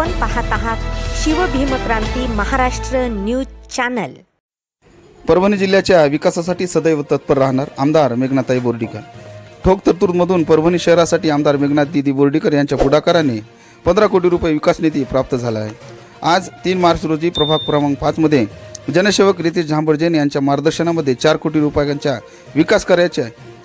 आपण पाहत आहात शिवभीमक्रांती महाराष्ट्र न्यूज चॅनल. परभणी जिल्ह्याच्या विकासासाठी सदैव तत्पर राहणार आमदार मेघनाताई बोर्डीकर. ठोक तरतूदमधून परभणी शहरासाठी आमदार मेघनाथ दिदी बोर्डीकर यांच्या पुढाकाराने पंधरा कोटी रुपये विकास निधी प्राप्त झाला आहे. आज तीन मार्च रोजी प्रभाग क्रमांक पाचमध्ये जनसेवक रितेश झांबड जैन यांच्या मार्गदर्शनामध्ये चार कोटी रुपयांच्या विकास कार्याच्या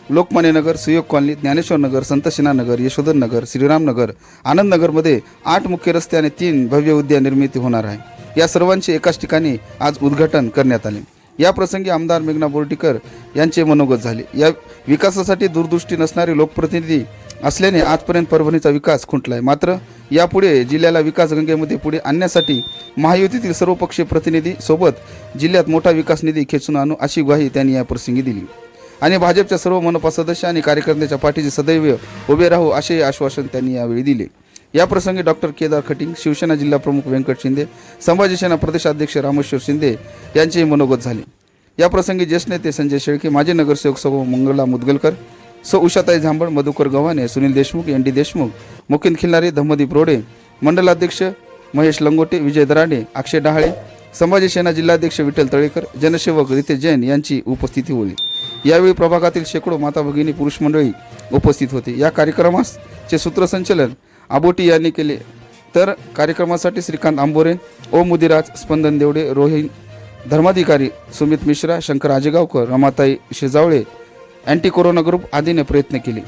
लोकमान्य नगर सुयोग कॉलनी ज्ञानेश्वर नगर संतशिना नगर यशोधर नगर श्रीराम नगर आनंद नगरमध्ये आठ मुख्य रस्ते आणि तीन भव्य उद्यान निर्मिती होणार आहे. या सर्वांचे एकाच ठिकाणी आज उद्घाटन करण्यात आले. या प्रसंगी आमदार मेघना बोर्डीकर यांचे मनोगत झाले. या विकासासाठी दूरदृष्टी नसणारे लोकप्रतिनिधी असल्याने आजपर्यंत परभणीचा विकास खुंटलाय. मात्र यापुढे जिल्ह्याला विकास गंगेमध्ये पुढे आणण्यासाठी महायुतीतील सर्वपक्षीय प्रतिनिधी सोबत जिल्ह्यात मोठा विकास निधी खेचून आणू अशी ग्वाही त्यांनी या प्रसंगी दिली. आणि भाजपच्या सर्व मनपा सदस्य आणि कार्यकर्त्यांच्या पाठीचे सदैव उभे राहू असे आश्वासन त्यांनी यावेळी दिले. या प्रसंगी डॉक्टर केदार खटिंग शिवसेना जिल्हा प्रमुख व्यंकट शिंदे संभाजी सेना प्रदेशाध्यक्ष रामेश्वर शिंदे यांचेही मनोगत झाले. या प्रसंगी ज्येष्ठ नेते संजय शेळके माजी नगरसेवक सभा मंगला मुदगलकर सौ उषाताई झांबड मधुकर गव्हाणे सुनील देशमुख एन डी देशमुख मुकिंद खिल्लारे धम्मदीप रोडे मंडलाध्यक्ष महेश लंगोटे विजय दराडे अक्षय डहाळे संभाजी सेना जिल्हाध्यक्ष विठ्ठल तळेकर जनसेवक रितेश जैन यांची उपस्थिती होती. यावेळी प्रभागातील शेकडो माता भगिनी पुरुष मंडळी उपस्थित होते. या कार्यक्रमाचे सूत्रसंचलन आबोटी यांनी केले. तर कार्यक्रमासाठी Shrikant Ambore Om Mudiraj Spandan Devde Rohin Dharmadhikari Sumit Mishra Shankar Ajegaonkar Ramatai Shejawale anti corona group आदीने प्रयत्न केले.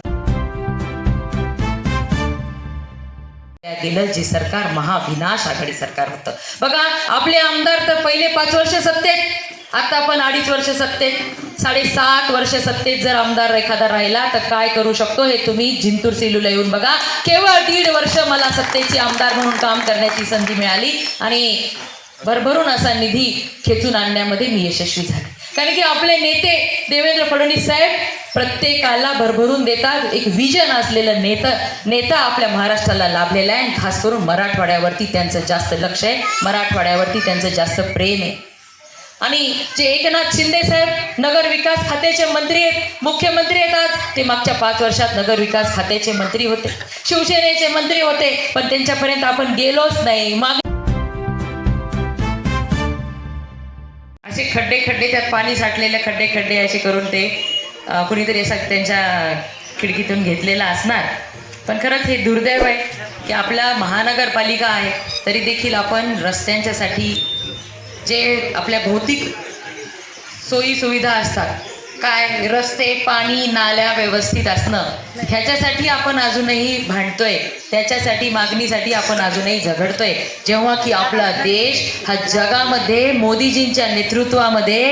गेलं जे सरकार महाविनाश आघाडी सरकार होतं. बघा आपले आमदार तर पहिले पाच वर्ष सत्तेत. आता आपण अडीच वर्ष सत्तेत साडेसात वर्ष सत्तेत जर आमदार एखादा राहिला तर काय करू शकतो हे तुम्ही जिंतूर सेलूला येऊन बघा. केवळ दीड वर्ष मला सत्तेची आमदार म्हणून काम करण्याची संधी मिळाली आणि भरभरून असा निधी खेचून आणण्यामध्ये मी यशस्वी झाले. कारण की आपले नेते देवेंद्र फडणवीस साहेब प्रत्येकाला भरभरून देतात. एक विजन असलेलं नेता नेता आपल्या महाराष्ट्राला लाभलेला आहे आणि खास करून मराठवाड्यावरती त्यांचं जास्त लक्ष आहे. मराठवाड्यावरती त्यांचं जास्त प्रेम आहे. आणि जे एकनाथ शिंदे साहेब नगर विकास खात्याचे मंत्री आहेत मुख्यमंत्री आहेत आज ते मागच्या पाच वर्षात नगर विकास खात्याचे मंत्री होते. शिवसेनेचे मंत्री होते पण त्यांच्यापर्यंत आपण गेलोच नाही. माग असे खड्डे खड्डे त्यात पाणी साठलेले खड्डे खड्डे असे करून ते कुणीतरी असं त्यांच्या खिडकीतून घेतलेला असणार. पण खरंच हे दुर्दैव आहे की आपल्या महानगरपालिका आहे तरी देखील आपण रस्त्यांच्यासाठी जे आपल्या भौतिक सोयी सुविधा असतात काय रस्ते पाणी नाल्या व्यवस्थित असणं ह्याच्यासाठी आपण अजूनही भांडतोय. त्याच्यासाठी मागणीसाठी आपण अजूनही झगडतोय. जेव्हा की आपला देश हा जगामध्ये मोदीजींच्या नेतृत्वामध्ये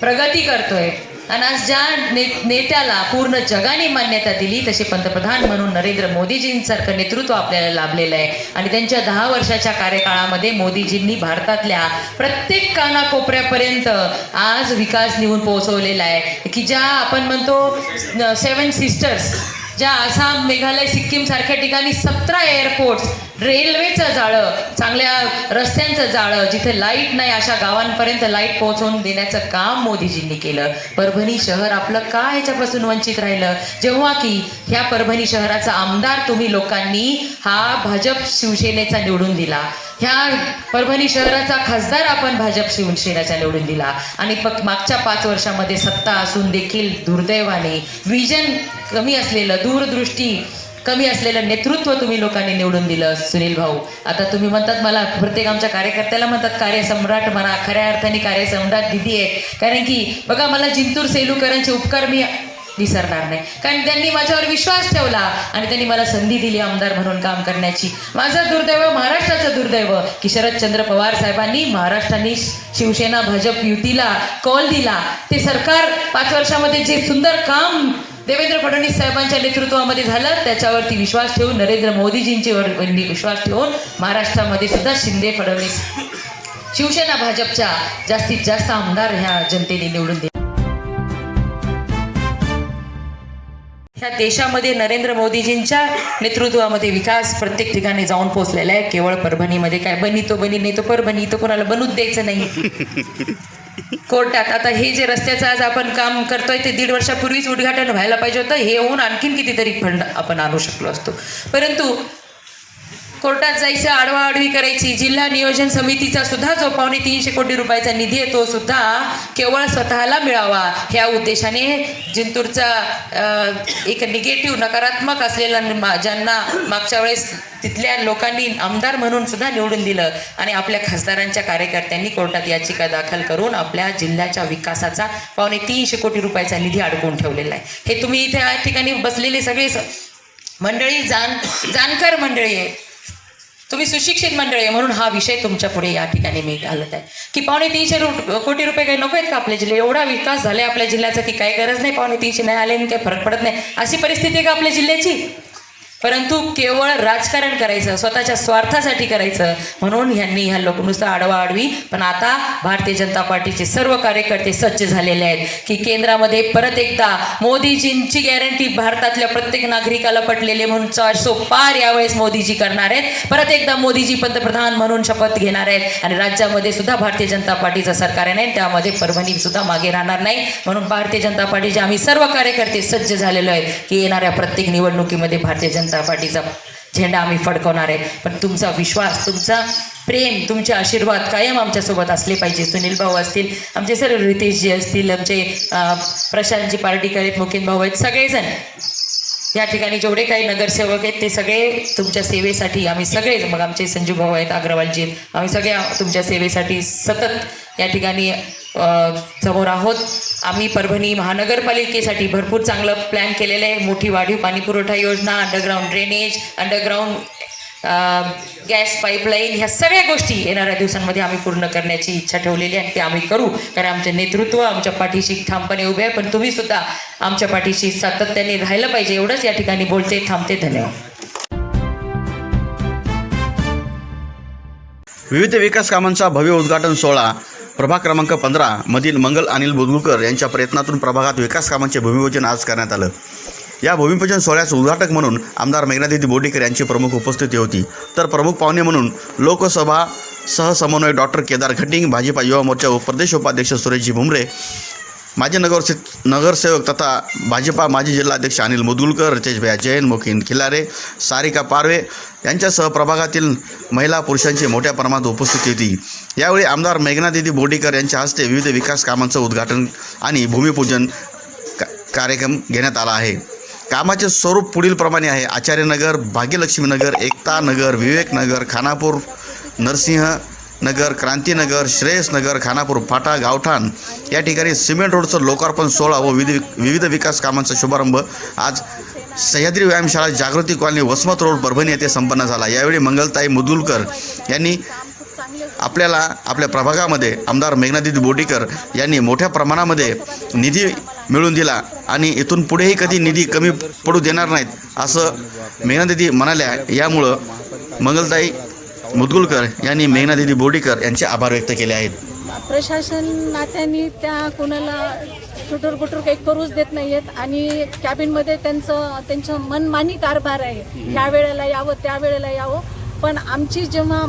प्रगती करतोय. आणि आज ज्या ने नेत्याला पूर्ण जगाने मान्यता दिली तसे पंतप्रधान म्हणून नरेंद्र मोदीजींसारखं नेतृत्व आपल्याला लाभलेलं आहे. आणि त्यांच्या दहा वर्षाच्या कार्यकाळामध्ये मोदीजींनी भारतातल्या प्रत्येक कानाकोपऱ्यापर्यंत आज विकास नेऊन पोहोचवलेला आहे. की ज्या आपण म्हणतो सेवन सिस्टर्स ज्या आसाम मेघालय सिक्कीम सारख्या ठिकाणी सतरा एअरपोर्ट्स रेल्वेचं जाळं चांगल्या रस्त्यांचं जाळं जिथे लाइट नाही अशा गावांपर्यंत लाइट पोहोचवून देण्याचं काम मोदीजींनी केलं. परभणी शहर आपलं का ह्याच्यापासून वंचित राहिलं? जेव्हा की ह्या परभणी शहराचा आमदार तुम्ही लोकांनी हा भाजप शिवसेनेचा निवडून दिला. ह्या परभणी शहराचा खासदार आपण भाजप शिवसेनेचा निवडून दिला. आणि फक्त मागच्या पाच वर्षामध्ये सत्ता असून देखील दुर्दैवाने विजन कमी असलेलं दूरदृष्टी कमी असलेलं नेतृत्व तुम्ही लोकांनी निवडून दिलं सुनील भाऊ. आता तुम्ही म्हणतात मला प्रत्येक आमच्या कार्यकर्त्याला म्हणतात कार्यसम्राट म्हणा खऱ्या अर्थाने कार्यसम्राट दिदी आहे. कारण की बघा मला जिंतूर सेलूकरांचे उपकार मी विसरणार नाही. कारण त्यांनी माझ्यावर विश्वास ठेवला आणि त्यांनी मला संधी दिली आमदार म्हणून काम करण्याची. माझं दुर्दैव महाराष्ट्राचं दुर्दैव. की शरदचंद्र पवार साहेबांनी महाराष्ट्राने शिवसेना भाजप युतीला कॉल दिला. ते सरकार पाच वर्षामध्ये जे सुंदर काम देवेंद्र फडणवीस साहेबांच्या नेतृत्वामध्ये झालं. त्याच्यावरती विश्वास ठेवून नरेंद्र मोदीजींच्यावर विश्वास ठेवून महाराष्ट्रामध्ये सुद्धा शिंदे फडणवीस शिवसेना भाजपच्या जास्तीत जास्त आमदार ह्या जनतेने निवडून दिले. ह्या देशामध्ये नरेंद्र मोदीजींच्या नेतृत्वामध्ये विकास प्रत्येक ठिकाणी जाऊन पोहोचलेला आहे. केवळ परभणीमध्ये काय बनी तो बनी नाही तो परभणी तो कोणाला बनूच द्यायचं नाही. कोर्टात. आता हे जे रस्त्याचं आज आपण काम करतोय ते दीड वर्षापूर्वीच उद्घाटन व्हायला पाहिजे होतं. हे होऊन आणखीन कितीतरी फंड आपण आणू शकलो असतो. परंतु कोर्टात जायचं आडवाआडवी करायची. जिल्हा नियोजन समितीचा सुद्धा जो पावणे तीनशे कोटी रुपयाचा निधी आहे तो सुद्धा केवळ स्वतःला मिळावा. ह्या उद्देशाने जिंतूरचा एक निगेटिव्ह नकारात्मक असलेला मा- ज्यांना मागच्या वेळेस तिथल्या लोकांनी आमदार म्हणून सुद्धा निवडून दिलं आणि आपल्या खासदारांच्या कार्यकर्त्यांनी कोर्टात याचिका दाखल करून आपल्या जिल्ह्याच्या विकासाचा पावणे तीनशे कोटी रुपयाचा निधी अडकून ठेवलेला आहे. हे तुम्ही इथे या ठिकाणी बसलेले सगळे मंडळी जाण जाणकार मंडळी आहे तुम्ही सुशिक्षित मंडळी आहे म्हणून हा विषय तुमच्यापुढे या ठिकाणी मी घालत आहे. की पावणे तीनशे कोटी रुपये काही नको आहेत का आपल्या जिल्ह्यात? एवढा विकास झाला आपल्या जिल्ह्याचा की काही गरज नाही पावणे तीनशे नाही आले आणि काही फरक पडत नाही. अशी परिस्थिती आहे का आपल्या जिल्ह्याची? परंतु केवळ राजकारण करायचं स्वतःच्या स्वार्थासाठी करायचं म्हणून ह्यांनी ह्या लोक नुसतं आडवा आडवी पण आता भारतीय जनता पार्टीचे सर्व कार्यकर्ते सज्ज झालेले आहेत की केंद्रामध्ये परत एकदा मोदीजींची गॅरंटी भारतातल्या प्रत्येक नागरिकाला पटलेले म्हणून चारसो पार यावेळेस मोदीजी करणार आहेत. परत एकदा मोदीजी पंतप्रधान म्हणून शपथ घेणार आहेत आणि राज्यामध्ये सुद्धा भारतीय जनता पार्टीचं सरकार आहे नाही त्यामध्ये परभणी सुद्धा मागे राहणार नाही. म्हणून भारतीय जनता पार्टीचे आम्ही सर्व कार्यकर्ते सज्ज झालेलो आहेत की येणाऱ्या प्रत्येक निवडणुकीमध्ये भारतीय जनता पार्टीचा झेंडा आम्ही फडकवणार आहे. पण तुमचा विश्वास तुमचा प्रेम तुमचे आशीर्वाद कायम आमच्यासोबत असले पाहिजे. सुनील भाऊ असतील आमचे सर्व रितेशजी असतील आमचे प्रशांतजी पार्टीकर आहेत मुकिन भाऊ आहेत सगळेजण. या ठिकाणी जेवढे काही नगरसेवक आहेत ते सगळे तुमच्या सेवेसाठी आम्ही सगळे मग आमचे संजू भाऊ आहेत अग्रवालजी आहेत. आम्ही सगळे तुमच्या सेवेसाठी सतत या ठिकाणी समोर आहोत आम्ही परभणी महानगरपालिकेसाठी भरपूर चांगलं प्लॅन केलेलं आहे मोठी वाढीव पाणी पुरवठा योजना underground drainage underground gas pipeline ह्या सगळ्या गोष्टी येणाऱ्या दिवसांमध्ये आम्ही पूर्ण करण्याची इच्छा ठेवलेली आहे आणि ते आम्ही करू. कारण आमचे नेतृत्व आमच्या पाठीशी ठामपणे उभे आहे पण तुम्ही सुद्धा आमच्या पाठीशी सातत्याने राहिलं पाहिजे. एवढंच या ठिकाणी बोलते थांबते. धन्यवाद. विविध विकास कामांचा भव्य उद्घाटन सोहळा प्रभाग क्रमांक पंधरा मधील मंगल अनिल बुदगुळकर यांच्या प्रयत्नातून प्रभागात विकास कामांचे भूमिपूजन आज करण्यात आलं. या भूमिपूजन सोहळ्यास उद्घाटक म्हणून आमदार मेघनादिती बोर्डीकर यांची प्रमुख उपस्थिती होती. तर प्रमुख पाहुणे म्हणून लोकसभा सहसमन्वय डॉक्टर केदार घटिंग भाजपा युवा मोर्चा प्रदेश उपाध्यक्ष सुरेशजी भुमरे माजी नगरसे नगरसेवक तथा भाजपा माजी जिल्हाध्यक्ष अनिल मुदगुलकर रितेशभैया जैन मोकिन खिलारे सारिका पारवे यांच्यासह प्रभागातील महिला पुरुषांची मोठ्या प्रमाणात उपस्थिती होती. यावेळी आमदार मेघनादिदी बोर्डीकर यांच्या हस्ते विविध विकास कामांचं उद्घाटन आणि भूमिपूजन का कार्यक्रम घेण्यात आला आहे. कामाचे स्वरूप पुढीलप्रमाणे आहे. आचार्यनगर भाग्यलक्ष्मीनगर एकता नगर विवेकनगर खानापूर नरसिंह नगर क्रांतीनगर श्रेयसनगर खानापूर फाटा गावठाण. या ठिकाणी सिमेंट रोडचं लोकार्पण सोहळा व विविध विविध विकास कामांचा शुभारंभ. आज सह्याद्री व्यायामशाळा जागृती कॉलनी वसमत रोड परभणी येथे संपन्न झाला. यावेळी मंगलताई मुदुलकर यांनी आपल्याला आपल्या प्रभागामध्ये आमदार मेघनादित बोटीकर यांनी मोठ्या प्रमाणामध्ये निधी मिळवून दिला आणि इथून पुढेही कधी निधी कमी पडू देणार नाहीत असं मेघनादिदी म्हणाल्या. यामुळं मंगलताई मुदगुलकर यांनी मेघनादिदी बोडीकर यांचे आभार व्यक्त केले आहेत. प्रशासन नात्याने त्या कोणाला सुटूर बुटूर काही करूच देत नाहीयेत आणि कॅबिनमध्ये त्यांचं त्यांचं मनमानी कारभार आहे. ह्या वेळेला यावं त्या वेळेला यावं. पण आमची जेव्हा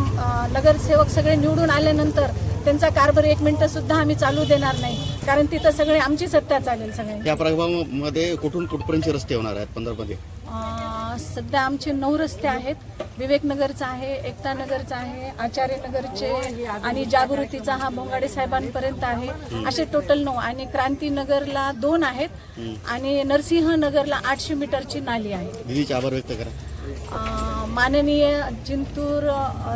नगरसेवक सगळे निवडून आल्यानंतर त्यांचा कारभार एक मिनिटं सुद्धा आम्ही चालू देणार नाही. कारण तिथं सगळे आमची सत्ता चालेल सगळे या प्रभागामध्ये कुठून कुठपर्यंत रस्ते होणार आहेत पंधरामध्ये? सध्या आमचे नऊ रस्ते आहेत. विवेकनगरचा आहे एकता नगरचा आहे आचार्यनगरचे आणि जागृतीचा हा भोंगाडे साहेबांपर्यंत आहे. असे टोटल नऊ. आणि क्रांतीनगरला दोन आहेत. आणि नरसिंहनगरला आठशे मीटरची नाली आहे. आभार व्यक्त करा. माननीय जिंतूर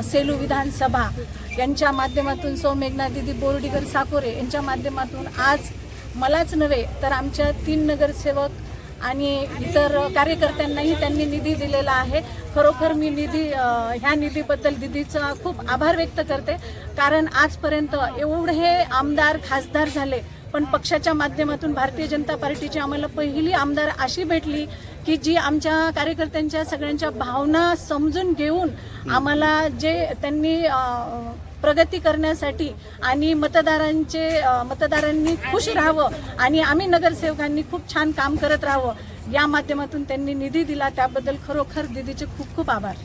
सेलू विधानसभा यांच्या माध्यमातून सौ मेघना दिदी बोर्डीकर साकोरे यांच्या माध्यमातून आज मलाच नव्हे तर आमच्या तीन नगरसेवक आणि इतर कार्यकर्त्यांनाही त्यांनी निधी दिलेला आहे. खरोखर मी निधी ह्या निधीबद्दल दिदीचा खूप आभार व्यक्त करते. कारण आजपर्यंत एवढे आमदार खासदार झाले पण पक्षाच्या माध्यमातून भारतीय जनता पार्टीची आम्हाला पहिली आमदार अशी भेटली की जी आमच्या कार्यकर्त्यांच्या सगळ्यांच्या भावना समजून घेऊन आम्हाला जे त्यांनी प्रगती करण्यासाठी आणि मतदारांचे मतदारांनी खुश राहावं आणि आम्ही नगरसेवकांनी खूप छान काम करत राहावं या माध्यमातून त्यांनी निधी दिला. त्याबद्दल खरोखर दिदीचे खूप खूप आभार.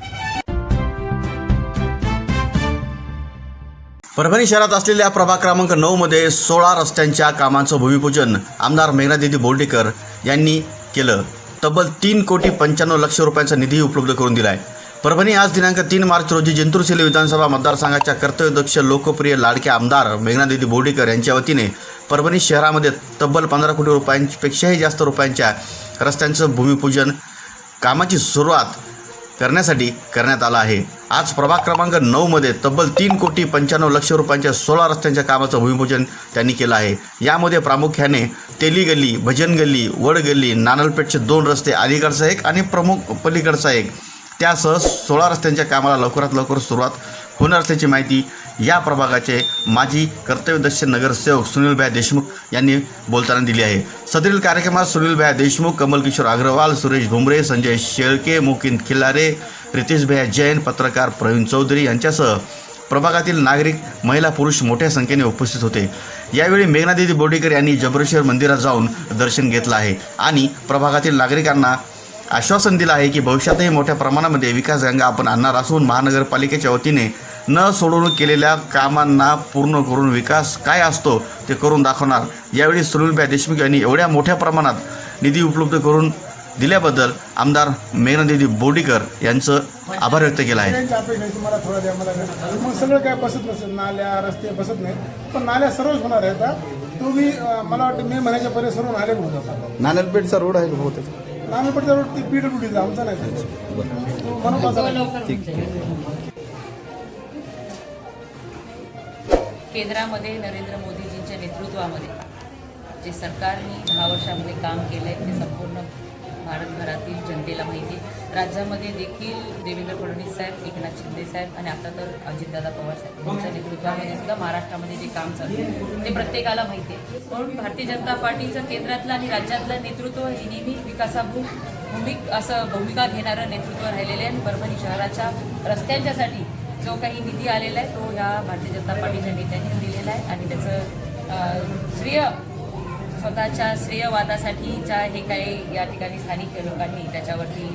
परभणी शहरात असलेल्या प्रभाग क्रमांक नऊमध्ये सोळा रस्त्यांच्या कामांचं भूमिपूजन आमदार मेघनादिदी बोर्डेकर यांनी केलं. तब्बल तीन कोटी पंच्याण्णव लक्ष रुपयांचा निधी उपलब्ध करून दिला आहे परभणी आज दिनांक तीन मार्च रोजी जिंतूरसेली विधानसभा मतदारसंघाच्या कर्तव्यदक्ष लोकप्रिय लाडक्या आमदार मेघनादिदी बोर्डेकर यांच्या वतीने परभणी शहरामध्ये तब्बल पंधरा कोटी रुपयांपेक्षाही जास्त रुपयांच्या रस्त्यांचं भूमिपूजन कामाची सुरुवात करण्यासाठी करण्यात आलं आहे. आज प्रभाग क्रमांक नऊमध्ये तब्बल तीन कोटी पंच्याण्णव लक्ष रुपयांच्या सोळा रस्त्यांच्या कामाचं भूमिपूजन त्यांनी केलं आहे. यामध्ये प्रामुख्याने तेली गल्ली भजन गल्ली वड गल्ली नानलपेठचे दोन रस्ते अलीकडचा एक आणि प्रमुख पलीकडचा एक. त्यासह सोळा रस्त्यांच्या कामाला लवकरात लवकर सुरुवात होणार असल्याची माहिती या प्रभागाचे माजी कर्तव्यदक्ष नगरसेवक सुनीलभाई देशमुख यांनी बोलताना दिली आहे. सदरील कार्यक्रमात सुनीलभाई देशमुख कमलकिशोर अग्रवाल सुरेश भुमरे संजय शेळके मुकिंद खिल्लारे रितेशभाई जैन पत्रकार प्रवीण चौधरी यांच्यासह प्रभागातील नागरिक महिला पुरुष मोठ्या संख्येने उपस्थित होते. यावेळी मेघनादेवी बोर्डीकर यांनी जबरेश्वर मंदिरात जाऊन दर्शन घेतलं आहे आणि प्रभागातील नागरिकांना आश्वासन दिलं आहे की भविष्यातही मोठ्या प्रमाणामध्ये विकास गंगा आपण आणणार असून महानगरपालिकेच्या वतीने न सोडवणूक केलेल्या कामांना पूर्ण करून विकास काय असतो ते करून दाखवणार. यावेळी सुनीलभाई देशमुख यांनी एवढ्या मोठ्या प्रमाणात निधी उपलब्ध करून दिल्याबद्दल आमदार मेघनादिदी बोर्डीकर यांचं आभार व्यक्त केला आहे. मला थोडा द्या मला मग सगळं काय बसत नसेल नाल्या रस्ते बसत नाही पण नाल्या सर्वच होणार आहेत हा. तो मी अं, मला वाटतं मे महिन्याच्या पर्यंत सर्व नाले होऊन जातात नानलपेठचा रोड आहे बहुतेक? नामेपटचा रोड ती पीडब्ल्यूडीचा आमचा नाही. तो मनपाचा नाही. केंद्रामध्ये नरेंद्र मोदीजींच्या नेतृत्वामध्ये जे सरकारने दहा वर्षामध्ये काम केलं आहे ते संपूर्ण भारतभरातील जनतेला माहिती. आहे राज्यामध्ये देखील देवेंद्र फडणवीस साहेब एकनाथ शिंदे साहेब आणि आता तर अजितदादा पवार साहेब यांच्या नेतृत्वामध्ये सुद्धा महाराष्ट्रामध्ये जे काम चालू आहे ते प्रत्येकाला माहिती आहे. म्हणून भारतीय जनता पार्टीचं केंद्रातलं आणि राज्यातलं नेतृत्व हे नेहमी विकासाभूक भूमिक असं भूमिका घेणारं नेतृत्व राहिलेलं आहे आणि परभणी शहराच्या रस्त्यांच्यासाठी जो काही निधी आलेला आहे तो ह्या भारतीय जनता पार्टीच्या नेत्यांनी दिलेला आहे आणि त्याचं श्रेय स्वतःच्या श्रेयवादासाठीच्या हे काही या ठिकाणी स्थानिक लोकांनी त्याच्यावरती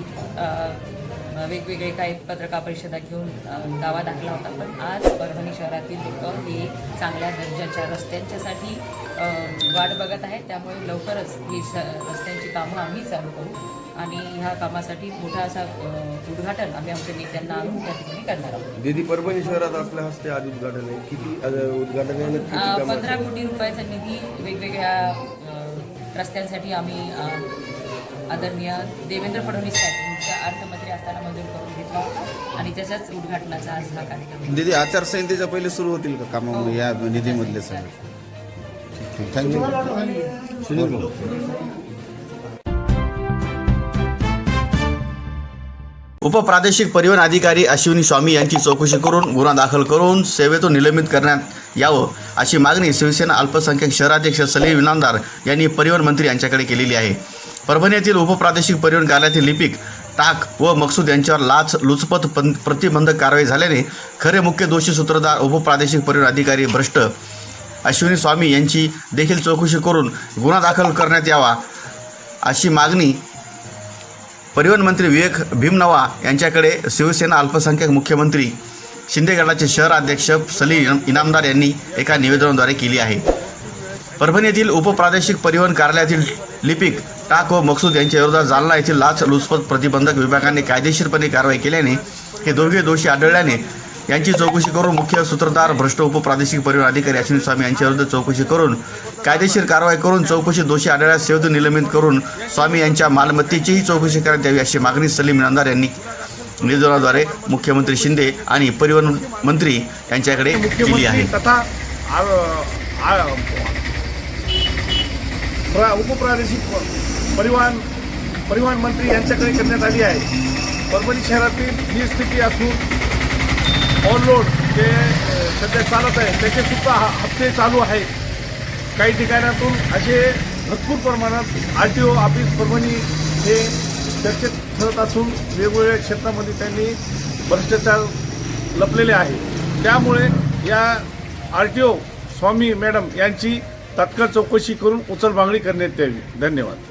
वेगवेगळे काही पत्रकार परिषदा घेऊन दावा दाखला होता. पण आज परभणी शहरातील लोक हे चांगल्या दर्जाच्या रस्त्यांच्यासाठी वाट बघत आहेत. त्यामुळे लवकरच ही स रस्त्यांची कामं आम्ही चालू करू. आणि ह्या कामासाठी मोठा असा उद्घाटन आम्ही आमच्या नेत्यांना आणून त्या ठिकाणी करणार आहोत. दिदी परभणी शहरात आपल्या हस्ते आज उद्घाटन आहे. किती उद्घाटन आहे पंधरा कोटी रुपयाचा निधी वेगवेगळ्या रस्त्यांसाठी आम्ही आदरणीय देवेंद्र फडणवीस साहेब यांच्या अर्थमंत्री असताना मंजूर करून घेतला होता आणि त्याच्याच उद्घाटनाचा आज हा कार्यक्रम. दिदी आचारसंहितेच्या पहिले सुरू होतील का कामामध्ये या निधीमधले सगळे? थँक्यू तुम्हाला उपप्रादेशिक परिवहन अधिकारी अश्विनी स्वामी यांची चौकशी करून गुन्हा दाखल करून सेवेतून निलंबित करण्यात यावं अशी मागणी शिवसेना अल्पसंख्याक शहराध्यक्ष सलीम इनामदार यांनी परिवहन मंत्री यांच्याकडे केलेली आहे. परभणी येथील उपप्रादेशिक परिवहन कार्यालयातील लिपिक टाक व मकसूद यांच्यावर लाच लुचपत पं- प्रतिबंधक कारवाई झाल्याने खरे मुख्य दोषी सूत्रधार उपप्रादेशिक परिवहन अधिकारी भ्रष्ट. अश्विनी स्वामी यांची देखील चौकशी करून गुन्हा दाखल करण्यात यावा अशी मागणी परिवहन मंत्री विवेक भीमनवा यांच्याकडे शिवसेना अल्पसंख्याक मुख्यमंत्री शिंदे गटाचे शहर अध्यक्ष सलीम इनामदार यांनी एका निवेदनाद्वारे केली आहे. परभणी येथील उपप्रादेशिक परिवहन कार्यालयातील लिपिक टाक व मकसूद यांच्या विरोधात जालना येथील लाच लुचपत प्रतिबंधक विभागाने कायदेशीरपणे कारवाई केल्याने हे दोघे दोषी आढळल्याने यांची चौकशी करून मुख्य सूत्रधार भ्रष्ट उपप्रादेशिक परिवहन अधिकारी अश्विनी स्वामी यांच्याविरुद्ध चौकशी करून कायदेशीर कारवाई करून चौकशी दोषी आढळल्यास सेवेतून निलंबित करून स्वामी यांच्या मालमत्तेचीही चौकशी करण्यात यावी अशी मागणी सलीम इनामदार यांनी निवेदनाद्वारे मुख्यमंत्री शिंदे आणि परिवहन मंत्री यांच्याकडे केली आहे. तथा उपप्रादेशिक परिवहन परिवहन मंत्री यांच्याकडे करण्यात आली आहे. परभणी शहरातील ही स्थिती असून ऑनलोड जे सध्या चालत आहे त्याचे सुद्धा हप्ते चालू आहेत. काही ठिकाणातून असे भरपूर प्रमाणात R T O office Parbhani हे चर्चेत ठरत असून वेगवेगळ्या क्षेत्रामध्ये त्यांनी भ्रष्टाचार लपलेले आहे. त्यामुळे या R T O Swami madam यांची तात्काळ चौकशी करून उचलबांगणी करण्यात यावी. धन्यवाद.